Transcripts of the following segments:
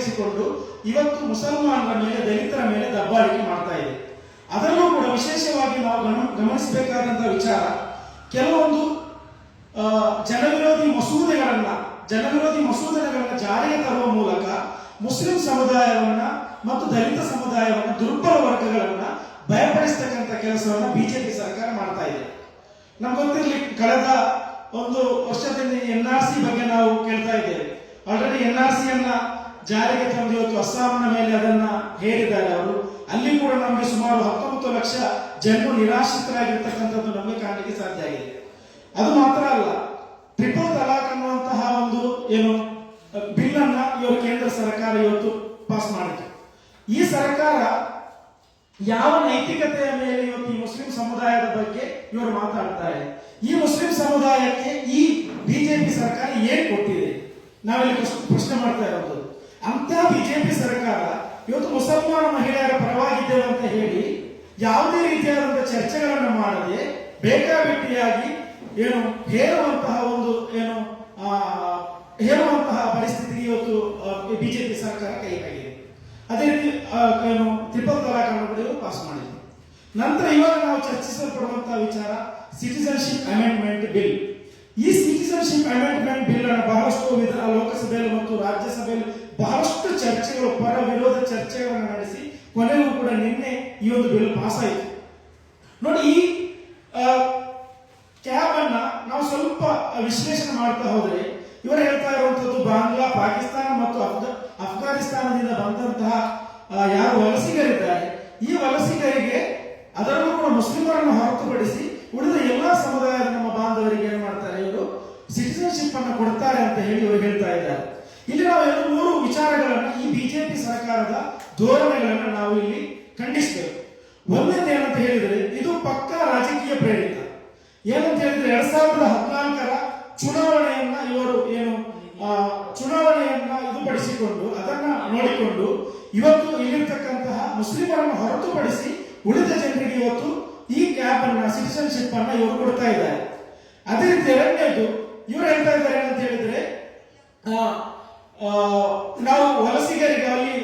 ಉಪಯೋಗಿಸಿಕೊಂಡು ಇವತ್ತು ಮುಸಲ್ಮಾನರ ಮೇಲೆ, ದಲಿತರ ಮೇಲೆ ದಬ್ಬಾಳಿಕೆ ಮಾಡ್ತಾ ಇದೆ. ಅದರಲ್ಲೂ ಕೂಡ ವಿಶೇಷವಾಗಿ ನಾವು ಗಮ- ಗಮನಿಸಬೇಕಾದಂತಹ ವಿಚಾರ, ಕೆಲವೊಂದು ಜನವಿರೋಧಿ ಮಸೂದೆಗಳನ್ನ ಜನವಿರೋಧಿ ಮಸೂದೆಗಳನ್ನ ಜಾರಿಗೆ ತರುವ ಮೂಲಕ ಮುಸ್ಲಿಂ ಸಮುದಾಯವನ್ನ ಮತ್ತು ದಲಿತ ಸಮುದಾಯವನ್ನ, ದುರ್ಬಲ ವರ್ಗಗಳನ್ನ ಭಯಪಡಿಸ್ತಕ್ಕಂಥ ಕೆಲಸವನ್ನ ಬಿಜೆಪಿ ಸರ್ಕಾರ ಮಾಡ್ತಾ ಇದೆ. ನಮ್ಗೆ ಗೊತ್ತಿರಲಿ, ಕಳೆದ ಒಂದು ವರ್ಷದಿಂದ ಎನ್ ಆರ್ ಸಿ ಬಗ್ಗೆ ನಾವು ಕೇಳ್ತಾ ಇದ್ದೇವೆ. ಆಲ್ರೆಡಿ ಎನ್ ಆರ್ ಸಿ ಅನ್ನ ಜಾರಿಗೆ ತಂದು ಇವತ್ತು ಅಸ್ಸಾಂನ ಮೇಲೆ ಅದನ್ನ ಹೇರಿದ್ದಾರೆ ಅವರು. ಅಲ್ಲಿ ಕೂಡ ನಮಗೆ ಸುಮಾರು ಹತ್ತೊಂಬತ್ತು ಲಕ್ಷ ಜನರು ನಿರಾಶ್ರಿತರಾಗಿರ್ತಕ್ಕಂಥದ್ದು ನಮಗೆ ಕಾಣಲಿಕ್ಕೆ ಸಾಧ್ಯ ಆಗಿದೆ. ಅದು ಮಾತ್ರ ಅಲ್ಲ ಟ್ರಿಪಲ್ ತಲಾಕ್ ಅನ್ನುವಂತಹ ಒಂದು ಏನು ಬಿಲ್ ಅನ್ನ ಇವರು ಕೇಂದ್ರ ಸರ್ಕಾರ ಇವತ್ತು ಪಾಸ್ ಮಾಡಿತು ಈ ಸರ್ಕಾರ ಯಾವ ನೈತಿಕತೆಯ ಮೇಲೆ ಇವತ್ತು ಈ ಮುಸ್ಲಿಂ ಸಮುದಾಯದ ಬಗ್ಗೆ ಇವರು ಮಾತಾಡ್ತಾರೆ ಈ ಮುಸ್ಲಿಂ ಸಮುದಾಯಕ್ಕೆ ಈ ಬಿಜೆಪಿ ಸರ್ಕಾರ ಏನ್ ಕೊಟ್ಟಿದೆ? ನಾವಿಲ್ಲಿ ಪ್ರಶ್ನೆ- ಪ್ರಶ್ನೆ ಮಾಡ್ತಾ ಇರೋದು. ಅಂತ ಬಿಜೆಪಿ ಸರ್ಕಾರ ಇವತ್ತು ಮುಸಲ್ಮಾನ ಮಹಿಳೆಯರ ಪರವಾಗಿದ್ದೇವೆ ಅಂತ ಹೇಳಿ ಯಾವುದೇ ರೀತಿಯಾದಂತಹ ಚರ್ಚೆಗಳನ್ನು ಮಾಡದೆ ಬೇಕಾಬಿಟ್ಟಿಯಾಗಿ ಏನು ಹೇರುವಂತಹ ಒಂದು ಏನು ಆ, ಹೇರುವಂತಹ ಪರಿಸ್ಥಿತಿ ಇವತ್ತು ಬಿಜೆಪಿ ಸರ್ಕಾರ ಕೈ ಹಾಕಿದೆ. ಅದೇ ರೀತಿ ಏನು ತ್ರಿಪಲ್ ತಲಾಕ್ ಅನ್ನು ಪಾಸ್ ಮಾಡಿದೆ ನಂತರ ಇವಾಗ ನಾವು ಚರ್ಚಿಸಲ್ಪಡುವಂತಹ ವಿಚಾರ ಸಿಟಿಸನ್ಶಿಪ್ ಅಮೆಂಡ್ಮೆಂಟ್ ಬಿಲ್ ಈ ಸಿಟಿಸನ್ಶಿಪ್ ಅಮೆಂಡ್ಮೆಂಟ್ ಬಿಲ್ ಅನ್ನು ಬಹಳಷ್ಟು ವಿಧ ಲೋಕಸಭೆಯಲ್ಲಿ ಮತ್ತು ರಾಜ್ಯಸಭೆಯಲ್ಲಿ ಬಹಳಷ್ಟು ಚರ್ಚೆಗಳು ಪರ ವಿರೋಧ ಚರ್ಚೆಗಳನ್ನು ನಡೆಸಿ, ಕೊನೆಗೂ ಕೂಡ ನಿನ್ನೆ ಈ ಒಂದು ಬಿಲ್ ಪಾಸ್ ಆಯಿತು. ನೋಡಿ, ಈ ಕ್ಯಾಬ್ ಅನ್ನ ನಾವು ಸ್ವಲ್ಪ ವಿಶ್ಲೇಷಣೆ ಮಾಡ್ತಾ ಹೋದ್ರೆ, ಇವರು ಹೇಳ್ತಾ ಇರುವಂತದ್ದು ಬಾಂಗ್ಲಾ, ಪಾಕಿಸ್ತಾನ ಮತ್ತು ಅಫ್ಘಾನಿಸ್ತಾನದಿಂದ ಬಂದಂತಹ ಯಾರು ವಲಸಿಗರಿದ್ದಾರೆ ಈ ವಲಸಿಗರಿಗೆ ಅದರಲ್ಲೂ ಕೂಡ ಮುಸ್ಲಿಮರನ್ನು ಹೊರತುಪಡಿಸಿ ಉಳಿದ ಎಲ್ಲಾ ಸಮುದಾಯದ ನಮ್ಮ ಬಾಂಧವರಿಗೆ ಏನ್ ಮಾಡ್ತಾರೆ ಇವರು ಸಿಟಿಸನ್ಶಿಪ್ ಅನ್ನು ಕೊಡ್ತಾರೆ ಅಂತ ಹೇಳಿ ಇವರು ಹೇಳ್ತಾ ಇದ್ದಾರೆ ಇಲ್ಲಿ ನಾವು ಎರಡು ಮೂರು ವಿಚಾರಗಳನ್ನ ಈ ಬಿಜೆಪಿ ಸರ್ಕಾರದ ಧೋರಣೆಗಳನ್ನ ನಾವು ಇಲ್ಲಿ ಖಂಡಿಸಬೇಕು. ಒಂದನೇ ಏನಂತ ಹೇಳಿದ್ರೆ ಇದು ಪಕ್ಕಾ ರಾಜಕೀಯ ಪ್ರೇರಿತ. ಏನಂತ ಹೇಳಿದ್ರೆ ಎರಡ್ ಸಾವಿರದ ಹದಿನಾಲ್ಕರ ಚುನಾವಣೆಯನ್ನ ಇವರು ಏನು ಚುನಾವಣೆಯನ್ನ ಇದು ಪಡಿಸಿಕೊಂಡು ಅದನ್ನ ನೋಡಿಕೊಂಡು ಇವತ್ತು ಇಲ್ಲಿರ್ತಕ್ಕಂತಹ ಮುಸ್ಲಿಮರನ್ನು ಹೊರತುಪಡಿಸಿ ಉಳಿದ ಜನರಿಗೆ ಇವತ್ತು ಈ ಕ್ಯಾಬ್ ಅನ್ನ ಸಿಟಿಸನ್ಶಿಪ್ ಅನ್ನ ಇವರು ಕೊಡ್ತಾ ಇದ್ದಾರೆ. ಅದೇ ರೀತಿ ಎರಡನೇದು, ಇವರು ಹೇಳ್ತಾ ಇದ್ದಾರೆ ಏನಂತ ಹೇಳಿದ್ರೆ ನಾವು ವಲಸಿಗರಿಗೆ ಅಲ್ಲಿ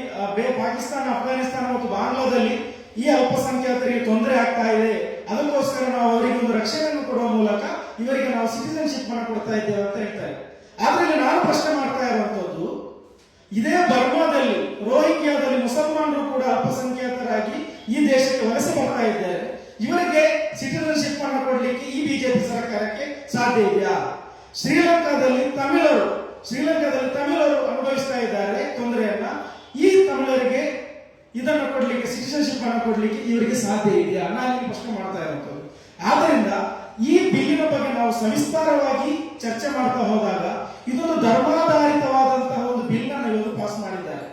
ಪಾಕಿಸ್ತಾನ, ಅಫ್ಘಾನಿಸ್ತಾನ ಮತ್ತು ಬಾಂಗ್ಲಾದಲ್ಲಿ ಈ ಅಲ್ಪಸಂಖ್ಯಾತರಿಗೆ ತೊಂದರೆ ಆಗ್ತಾ ಇದೆ. ಅದಕ್ಕೋಸ್ಕರ ನಾವು ಅವರಿಗೆ ಒಂದು ರಕ್ಷಣೆಯನ್ನು ಕೊಡುವ ಮೂಲಕ ಇವರಿಗೆ ನಾವು ಸಿಟಿಸನ್ಶಿಪ್ ಅನ್ನು ಕೊಡ್ತಾ ಇದ್ದೇವೆ ಅಂತ ಹೇಳ್ತಾರೆ. ಆದ್ರಲ್ಲಿ ನಾನು ಪ್ರಶ್ನೆ ಮಾಡ್ತಾ ಇರುವಂತದ್ದು ಇದೇ ಬರ್ಮಾದಲ್ಲಿ, ರೋಹಿಂಗ್ಯಾದಲ್ಲಿ ಮುಸಲ್ಮಾನರು ಕೂಡ ಅಲ್ಪಸಂಖ್ಯಾತರಾಗಿ ಈ ದೇಶಕ್ಕೆ ವಲಸೆ ಬರ್ತಾ ಇದ್ದಾರೆ. ಇವರಿಗೆ ಸಿಟಿಸನ್ಶಿಪ್ ಅನ್ನು ಕೊಡಲಿಕ್ಕೆ ಈ ಬಿಜೆಪಿ ಸರ್ಕಾರಕ್ಕೆ ಸಾಧ್ಯ ಇದೆಯಾ? ಶ್ರೀಲಂಕಾದಲ್ಲಿ ತಮಿಳರು ಶ್ರೀಲಂಕಾದಲ್ಲಿ ತಮಿಳರು ಅನುಭವಿಸ್ತಾ ಇದ್ದಾರೆ ತೊಂದರೆಯನ್ನ ಈ ತಮಿಳರಿಗೆ ಇದನ್ನು ಕೊಡ್ಲಿಕ್ಕೆ ಸಿಟಿಸನ್ಶಿಪ್ ಅನ್ನು ಕೊಡ್ಲಿಕ್ಕೆ ಇವರಿಗೆ ಸಾಧ್ಯ ಇದೆಯಾ? ನಾನು ಪ್ರಶ್ನೆ ಮಾಡ್ತಾ ಇರುವಂತದ್ದು ಆದ್ದರಿಂದ ಈ ಬಿಲ್ಲಿನ ಬಗ್ಗೆ ನಾವು ಸವಿಸ್ತಾರವಾಗಿ ಚರ್ಚೆ ಮಾಡ್ತಾ ಹೋದಾಗ ಇದೊಂದು ಧರ್ಮಾಧಾರಿತವಾದಂತಹ ಒಂದು ಬಿಲ್ ಅನ್ನು ಇವರು ಪಾಸ್ ಮಾಡಿದ್ದಾರೆ.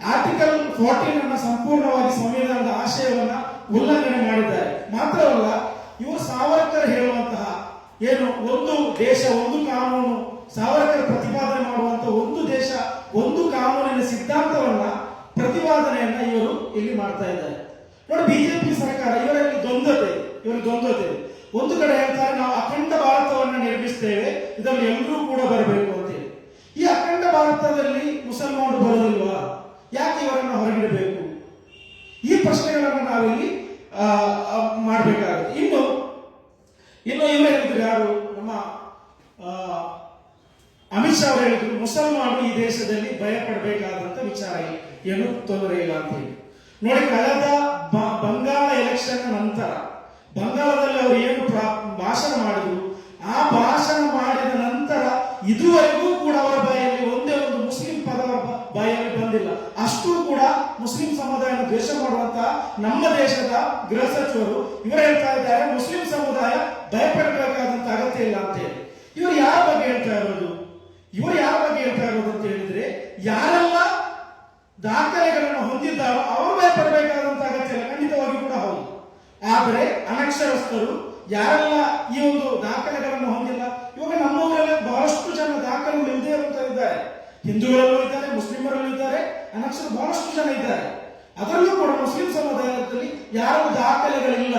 ಆರ್ಟಿಕಲ್ ಫೋರ್ಟೀನ್ ಅನ್ನ ಸಂಪೂರ್ಣವಾಗಿ ಸಂವಿಧಾನದ ಆಶಯವನ್ನ ಉಲ್ಲಂಘನೆ ಮಾಡಿದ್ದಾರೆ. ಮಾತ್ರವಲ್ಲ ಇವರು ಸಾವರ್ಕರ್ ಹೇಳುವಂತಹ ಏನು, ಒಂದು ದೇಶ, ಒಂದು ಕಾನೂನು, ಸಾವರ್ಕರ್ ಪ್ರತಿಪಾದನೆ ಮಾಡ್ತಾ ಇದ್ದಾರೆ. ನೋಡಿ ಬಿಜೆಪಿ ಸರ್ಕಾರ ಇವರಲ್ಲಿ ದ್ವಂದ್ವತೆ ಇವರು ದ್ವಂದ್ವತೆ. ಒಂದು ಕಡೆ ಹೇಳ್ತಾರೆ ನಾವು ಅಖಂಡ ಭಾರತವನ್ನು ನಿರ್ಮಿಸ್ತೇವೆ ಇದರಲ್ಲಿ ಎಲ್ಲರೂ ಕೂಡ ಬರಬೇಕು ಅಂತ ಹೇಳಿ. ಈ ಅಖಂಡ ಭಾರತದಲ್ಲಿ ಮುಸಲ್ಮಾನರು ಬರೋದಿಲ್ವಾ? ಯಾಕೆ ಇವರನ್ನು ಹೊರಗಿಡಬೇಕು? ಈ ಪ್ರಶ್ನೆಗಳನ್ನು ನಾವಿಲ್ಲಿ ಆ, ಇನ್ನು ಇನ್ನು ಇವರು ಹೇಳಿದ್ರು ಯಾರು? ನಮ್ಮ ಅಮಿತ್ ಶಾ ಅವರು ಹೇಳಿದ್ರು ಮುಸಲ್ಮಾನರು ಈ ದೇಶದಲ್ಲಿ ಭಯ ಪಡಬೇಕಾದಂತ ವಿಚಾರ ಏನು ತೊಂದರೆ ಇಲ್ಲ ಅಂತ ಹೇಳಿ. ನೋಡಿ, ಕಳೆದ ಬಂಗಾಳ ಎಲೆಕ್ಷನ್ ನಂತರ ಬಂಗಾಳದಲ್ಲಿ ಅವರು ಏನು ಭಾಷಣ ಮಾಡಿದ್ರು. ಆ ಭಾಷಣ ಮಾಡಿದ ನಂತರ ಇದುವರೆಗೂ ಕೂಡ ಅವರ ಬಾಯಲ್ಲಿ ಒಂದೇ ಒಂದು ಮುಸ್ಲಿಂ ಪದ ಬಾಯಲ್ಲಿ ಬಂದಿಲ್ಲ. ಅಷ್ಟು ಕೂಡ ಮುಸ್ಲಿಂ ಸಮುದಾಯನ ದ್ವೇಷ ಮಾಡುವಂತಹ ನಮ್ಮ ದೇಶದ ಗೃಹ ಸಚಿವರು ಇವರು ಹೇಳ್ತಾ ಇದ್ದಾರೆ, ಮುಸ್ಲಿಂ ಸಮುದಾಯ ಭಯಪಡಬೇಕಾದಂತ ಅಗತ್ಯ ಇಲ್ಲ ಅಂತ ಹೇಳಿ. ಇವರು ಯಾರ ಬಗ್ಗೆ ಹೇಳ್ತಾ ಇರೋದು? ಇವರು ಯಾರ ಬಗ್ಗೆ ಹೇಳ್ತಾ ಇರೋದು ಅಂತ ಹೇಳಿದ್ರೆ, ಯಾರೆಲ್ಲ ದಾಖಲೆಗಳನ್ನು ಹೊಂದಿದ್ದಾರೋ ಅವರು ಭಯಪಡಬೇಕಾದಂತ ಅಗತ್ಯ ಇಲ್ಲ ಖಂಡಿತವಾಗಿ ಕೂಡ ಹೌದು ಆದರೆ ಅನಕ್ಷರಸ್ಥರು ಯಾರೆಲ್ಲ ಈ ಒಂದು ದಾಖಲೆಗಳನ್ನು ಹೊಂದಿಲ್ಲ, ಇವಾಗ ನಮ್ಮೂರಲ್ಲಿ ಬಹಳಷ್ಟು ಜನ ದಾಖಲೆಗಳು ಇಲ್ಲದೆ ಇರುವಂತ ಇದ್ದಾರೆ. ಹಿಂದೂಗಳಲ್ಲೂ ಇದ್ದಾರೆ, ಮುಸ್ಲಿಮರಲ್ಲೂ ಇದ್ದಾರೆ ಅನಕ್ಷರ ಬಹಳಷ್ಟು ಜನ ಇದ್ದಾರೆ. ಅದರಲ್ಲೂ ಕೂಡ ಮುಸ್ಲಿಂ ಸಮುದಾಯದಲ್ಲಿ ಯಾರು ದಾಖಲೆಗಳಿಲ್ಲ,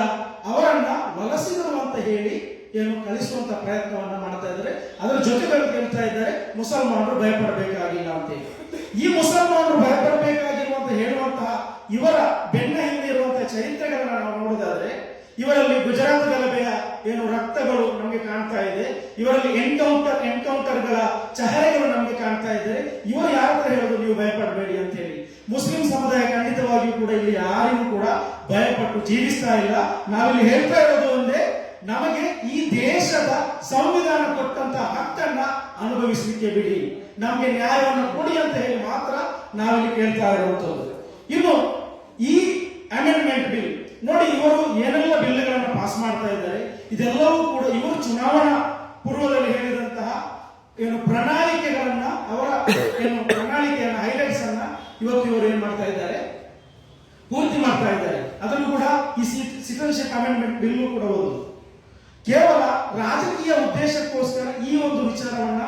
ಅವರನ್ನ ವಲಸಿಗರು ಅಂತ ಹೇಳಿ ಏನು ಕಳಿಸುವಂತ ಪ್ರಯತ್ನವನ್ನ ಮಾಡ್ತಾ ಇದ್ದಾರೆ. ಅದರ ಜೊತೆಗಳು ಕೇಳ್ತಾ ಇದ್ದಾರೆ, ಮುಸಲ್ಮಾನರು ಭಯಪಡಬೇಕಾಗಿಲ್ಲ ಅಂತ ಹೇಳಿ. ಈ ಮುಸಲ್ಮಾನರು ಭಯಪಡಬೇಕಾಗಿರುವಂತ ಹೇಳುವಂತಹ ಇವರ ಬೆನ್ನ ಹಿಂದೆ ಇರುವಂತಹ ಚರಿತ್ರೆಗಳನ್ನ ನಾವು ನೋಡೋದಾದ್ರೆ ಇವರಲ್ಲಿ ಗುಜರಾತ್ ಗಲಭೆಯ ಏನು ರಕ್ತಗಳು ನಮಗೆ ಕಾಣ್ತಾ ಇದೆ. ಇವರಲ್ಲಿ ಎನ್ಕೌಂಟರ್ ಎನ್ಕೌಂಟರ್ಗಳ ಚಹರೆಗಳು ನಮಗೆ ಕಾಣ್ತಾ ಇದೆ. ಇವರು ಯಾರ ಹತ್ರ ಹೇಳೋದು ನೀವು ಭಯಪಡಬೇಡಿ ಅಂತ ಹೇಳಿ ಮುಸ್ಲಿಂ ಸಮುದಾಯ ಖಂಡಿತವಾಗಿಯೂ ಕೂಡ ಇಲ್ಲಿ ಯಾರಿಗೂ ಕೂಡ ಭಯಪಟ್ಟು ಜೀವಿಸ್ತಾ ಇಲ್ಲ. ನಾವಿಲ್ಲಿ ಹೇಳ್ತಾ ಇರೋದು ಒಂದೇ, ನಮಗೆ ಈ ದೇಶದ ಸಂವಿಧಾನ ಕೊಟ್ಟಂತ ಹಕ್ಕನ್ನ ಅನುಭವಿಸಲಿಕ್ಕೆ ಬಿಡಿ. ನಮಗೆ ನ್ಯಾಯವನ್ನು ಕೊಡಿ ಅಂತ ಹೇಳಿ ಮಾತ್ರ ನಾವಿಲ್ಲಿ ಕೇಳ್ತಾ ಇರುವಂತದ್ದು ಇನ್ನು ಈ ಅಮೆಂಡ್ಮೆಂಟ್ ಬಿಲ್ ನೋಡಿ ಇವರು ಏನೆಲ್ಲ ಬಿಲ್ಗಳನ್ನು ಪಾಸ್ ಮಾಡ್ತಾ ಇದ್ದಾರೆ. ಇದೆಲ್ಲವೂ ಕೂಡ ಇವರು ಚುನಾವಣಾ ಪೂರ್ವದಲ್ಲಿ ಹೇಳಿದಂತಹ ಏನು ಪ್ರಣಾಳಿಕೆಗಳನ್ನ, ಅವರ ಏನು ಪ್ರಣಾಳಿಕೆಯನ್ನ ಹೈಲೈಟ್ಸ್ ಅನ್ನ ಇವತ್ತು ಇವರು ಏನ್ ಮಾಡ್ತಾ ಇದ್ದಾರೆ? ಪೂರ್ತಿ ಮಾಡ್ತಾ ಇದ್ದಾರೆ. ಅದನ್ನು ಕೂಡ ಈ ಸಿಟಿಜನ್ಶಿಪ್ ಅಮೆಂಡ್ಮೆಂಟ್ ಬಿಲ್ ಕೂಡ ಒಂದು ಕೇವಲ ರಾಜಕೀಯ ಉದ್ದೇಶಕ್ಕೋಸ್ಕರ ಈ ಒಂದು ವಿಚಾರವನ್ನ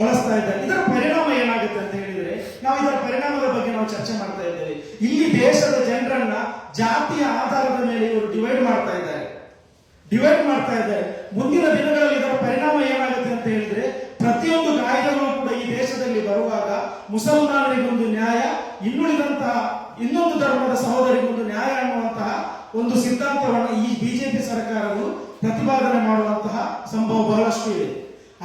ಬಳಸ್ತಾ ಇದ್ದಾರೆ. ಇದರ ಪರಿಣಾಮ ಏನಾಗುತ್ತೆ ಅಂತ ಹೇಳಿದ್ರೆ, ನಾವು ಇದರ ಪರಿಣಾಮದ ಬಗ್ಗೆ ನಾವು ಚರ್ಚೆ ಮಾಡ್ತಾ ಇದ್ದೇವೆ. ಇಲ್ಲಿ ದೇಶದ ಜನರನ್ನ, ಜಾತಿಯ ಆಧಾರದ ಮೇಲೆ ಇವರು ಡಿವೈಡ್ ಮಾಡ್ತಾ ಇದ್ದಾರೆ ಡಿವೈಡ್ ಮಾಡ್ತಾ ಇದ್ದಾರೆ. ಮುಂದಿನ ದಿನಗಳಲ್ಲಿ ಇದರ ಪರಿಣಾಮ ಏನಾಗುತ್ತೆ ಅಂತ ಹೇಳಿದ್ರೆ, ಪ್ರತಿಯೊಂದು ಕಾಯ್ದೆಗಳು ಕೂಡ ಈ ದೇಶದಲ್ಲಿ ಬರುವಾಗ ಮುಸಲ್ಮಾನರಿಗೊಂದು ನ್ಯಾಯ, ಇನ್ನುಳಿದಂತಹ ಇನ್ನೊಂದು ಧರ್ಮದ ಸಹೋದರಿಗೊಂದು ನ್ಯಾಯ ಅನ್ನುವಂತಹ ಒಂದು ಸಿದ್ಧಾಂತವನ್ನು ಈ ಬಿಜೆಪಿ ಸರ್ಕಾರವು ಪ್ರತಿಪಾದನೆ ಮಾಡುವಂತಹ ಸಂಭವ ಬಹಳಷ್ಟು ಇದೆ.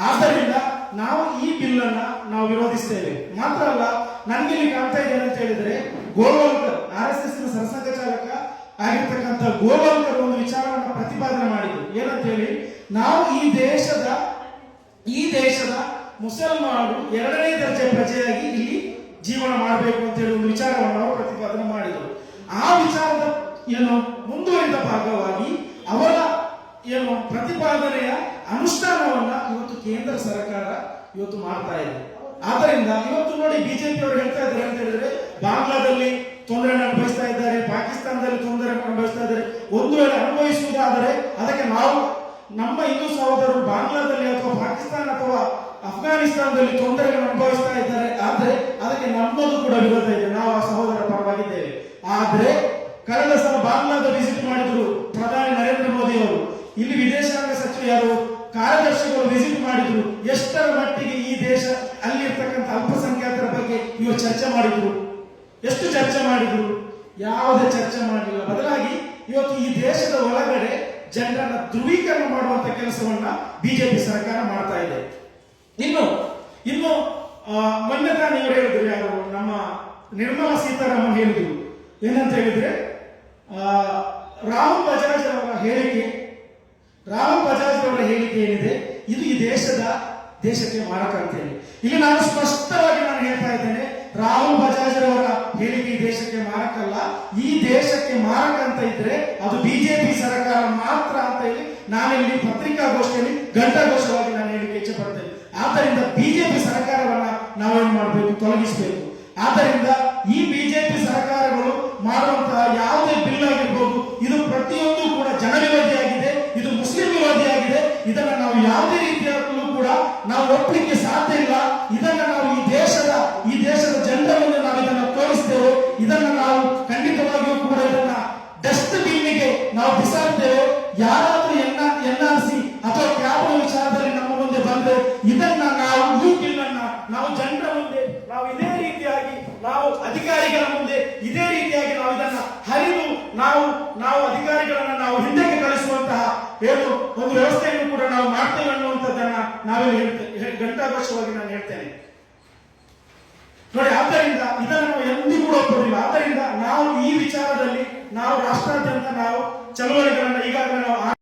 ಆದ್ದರಿಂದ ನಾವು ಈ ಬಿಲ್ ಅನ್ನ ನಾವು ವಿರೋಧಿಸ್ತೇವೆ. ಮಾತ್ರ ಅಲ್ಲ ನನ್ಗೆ ಇಲ್ಲಿ ಕಾಣ್ತಾ ಇದೆ ಅಂತ ಹೇಳಿದ್ರೆ ಗೋಲ್ವಲ್ಕರ್ ಆರ್ ಎಸ್ ಎಸ್ ಚಾಲಕ ಆಗಿರ್ತಕ್ಕಂಥ ಗೋವಾಲ್ಕರ್ ಒಂದು ವಿಚಾರವನ್ನು ಪ್ರತಿಪಾದನೆ ಮಾಡಿದ್ರು. ಏನಂತ ಹೇಳಿ ನಾವು ಈ ದೇಶದ ಈ ದೇಶದ ಮುಸಲ್ಮಾನರು ಎರಡನೇ ದರ್ಜೆ ಪ್ರಜೆಯಾಗಿ ಇಲ್ಲಿ ಜೀವನ ಮಾಡಬೇಕು ಅಂತ ಹೇಳಿ ಒಂದು ವಿಚಾರವನ್ನು ಅವರು ಪ್ರತಿಪಾದನೆ ಮಾಡಿದರು. ಆ ವಿಚಾರದ ಏನು ಮುಂದುವರಿದ ಭಾಗವಾಗಿ ಅವರ ಏನು ಪ್ರತಿಪಾದನೆಯ ಅನುಷ್ಠಾನವನ್ನ ಇವತ್ತು ಕೇಂದ್ರ ಸರ್ಕಾರ ಇವತ್ತು ಮಾಡ್ತಾ ಇದೆ. ಆದ್ದರಿಂದ ಇವತ್ತು ನೋಡಿ ಬಿಜೆಪಿ ಅವರು ಹೇಳ್ತಾ ಇದ್ದಾರೆ ಅಂತ ಹೇಳಿದ್ರೆ, ಬಾಂಗ್ಲಾದಲ್ಲಿ ತೊಂದರೆ ಅನುಭವಿಸ್ತಾ ಇದ್ದಾರೆ, ಪಾಕಿಸ್ತಾನದಲ್ಲಿ ತೊಂದರೆ ಅನುಭವಿಸ್ತಾ ಇದ್ದಾರೆ. ಒಂದು ವೇಳೆ ಅನುಭವಿಸುವುದಾದರೆ ಅದಕ್ಕೆ ನಾವು ನಮ್ಮ ಹಿಂದೂ ಸಹೋದರರು ಬಾಂಗ್ಲಾದಲ್ಲಿ ಅಥವಾ ಪಾಕಿಸ್ತಾನ ಅಥವಾ ಅಫ್ಘಾನಿಸ್ತಾನದಲ್ಲಿ ತೊಂದರೆಗಳನ್ನು ಅನುಭವಿಸ್ತಾ ಇದ್ದಾರೆ. ಆದ್ರೆ ಅದಕ್ಕೆ ನಮ್ಮದು ಕೂಡ ವಿರೋಧ ಇದೆ. ನಾವು ಆ ಸಹೋದರ ಪರವಾಗಿದ್ದೇವೆ. ಆದ್ರೆ ಕಳೆದ ಸಲ ಬಾಂಗ್ಲಾದ ವಿಸಿಟ್ ಮಾಡಿದ್ರು ಪ್ರಧಾನಿ ನರೇಂದ್ರ ಮೋದಿ ಅವರು. ಇಲ್ಲಿ ವಿದೇಶಾಂಗ ಸಚಿವ ಯಾರು? ಕಾರ್ಯದರ್ಶಿಗಳು ವಿಸಿಟ್ ಮಾಡಿದ್ರು. ಎಷ್ಟರ ಮಟ್ಟಿಗೆ ಈ ದೇಶ ಅಲ್ಲಿರ್ತಕ್ಕಂಥ ಅಲ್ಪಸಂಖ್ಯಾತರ ಬಗ್ಗೆ ಇವರು ಚರ್ಚೆ ಮಾಡಿದ್ರು? ಎಷ್ಟು ಚರ್ಚೆ ಮಾಡಿದ್ರು? ಯಾವುದೇ ಚರ್ಚೆ ಮಾಡಲಿಲ್ಲ ಬದಲಾಗಿ ಇವತ್ತು ಈ ದೇಶದ ಒಳಗಡೆ ಜನರನ್ನ ಧ್ರುವೀಕರಣ ಮಾಡುವಂತ ಕೆಲಸವನ್ನ ಬಿಜೆಪಿ ಸರ್ಕಾರ ಮಾಡ್ತಾ ಇದೆ. ಇನ್ನು ಇನ್ನು ಮೊನ್ನೆ ತಾನು ಇವರು ಹೇಳಿದ್ರು ಯಾರು? ನಮ್ಮ ನಿರ್ಮಲಾ ಸೀತಾರಾಮನ್ ಹೇಳಿದ್ರು. ಏನಂತ ಹೇಳಿದ್ರೆ ರಾಹುಲ್ ಬಜಾಜ್ ಅವರ ಹೇಳಿಕೆ, ರಾಹುಲ್ ಬಜಾಜ್ ಅವರ ಹೇಳಿಕೆ ಏನಿದೆ? ಇದು ಈ ದೇಶದ ದೇಶಕ್ಕೆ ಮಾರಕ ಅಂತ ಹೇಳಿ ಇಲ್ಲಿ ನಾನು ಸ್ಪಷ್ಟವಾಗಿ ನಾನು ಹೇಳ್ತಾ ಇದ್ದೇನೆ, ರಾಹುಲ್ ಹೇಳಿಕೆ ಈ ದೇಶಕ್ಕೆ ಮಾರಕಲ್ಲ ಈ ದೇಶಕ್ಕೆ ಮಾರಕ ಅಂತ ಇದ್ರೆ ಅದು ಬಿಜೆಪಿ ಸರ್ಕಾರ ಮಾತ್ರ ಅಂತ ಹೇಳಿ ನಾನಿಲ್ಲಿ ಪತ್ರಿಕಾಗೋಷ್ಠಿಯಲ್ಲಿ ಘಂಟಾಘೋಷವಾಗಿ ನಾನು ಹೇಳಿಕೆ ಇಚ್ಛೆ ಪಡ್ತೇನೆ. ಆದ್ದರಿಂದ ಬಿಜೆಪಿ ಸರ್ಕಾರವನ್ನ ನಾವೇನು ಮಾಡಬೇಕು? ತೊಲಗಿಸಬೇಕು. ಆದ್ದರಿಂದ ಈ ಬಿಜೆಪಿ ಸರ್ಕಾರಗಳು ಮಾಡುವಂತಹ ಯಾವುದೇ ಬಿಲ್ ಆಗಿರ್ಬೋದು, ಇದು ಪ್ರತಿಯೊಂದು ಕೂಡ ಜನ ವಿರೋಧಿಯಾಗಿದೆ ಇದು ಮುಸ್ಲಿಂ ವಿರೋಧಿಯಾಗಿದೆ ಇದನ್ನ ನಾವು ಯಾವುದೇ ರೀತಿಯಾಗಲೂ ಕೂಡ ನಾವು ಒಪ್ಪಲಿಕ್ಕೆ ಸಾಧ್ಯ ನಾವು ಬಿಸಾಡ್ತೇವೆ ಯಾರಾದ್ರೂ ಎನ್ನ ಸಿ ಅಥವಾ ಕ್ಯಾಬಲ್ ವಿಚಾರದಲ್ಲಿ ನಮ್ಮ ಮುಂದೆ ಬಂದ್ರೆ ಇದನ್ನ ನಾವು ಯೂಕಿಲನ್ನ ನಾವು ಜನರ ಮುಂದೆ, ನಾವು ಇದೇ ರೀತಿಯಾಗಿ ನಾವು ಅಧಿಕಾರಿಗಳ ಮುಂದೆ, ಇದೇ ರೀತಿಯಾಗಿ ನಾವು ಇದನ್ನ ಹರಿದು ನಾವು ನಾವು ಅಧಿಕಾರಿಗಳನ್ನ ನಾವು ಹಿಂದಕ್ಕೆ ಕಳಿಸುವಂತಹ ಏನು ಒಂದು ವ್ಯವಸ್ಥೆಯನ್ನು ಕೂಡ ನಾವು ಮಾಡ್ತೇವೆ ಅನ್ನುವಂಥದ್ದನ್ನ ನಾವೇ ಹೇಳ್ತೇವೆ ಘಂಟಾಘೋಷವಾಗಿ ನಾನು ಹೇಳ್ತೇನೆ. ನೋಡಿ, ಆದ್ದರಿಂದ ಇದನ್ನು ಎಂದಿಗೂ ಕೂಡ ಒಪ್ಪುವುದಿಲ್ಲ. ಆದ್ದರಿಂದ ನಾವು ಈ ವಿಚಾರದಲ್ಲಿ ನಾವು ರಾಷ್ಟ್ರಾದ್ಯಂತ ನಾವು ಚಳವಳಿಗಳನ್ನ ಈಗಾಗಲೇ ನಾವು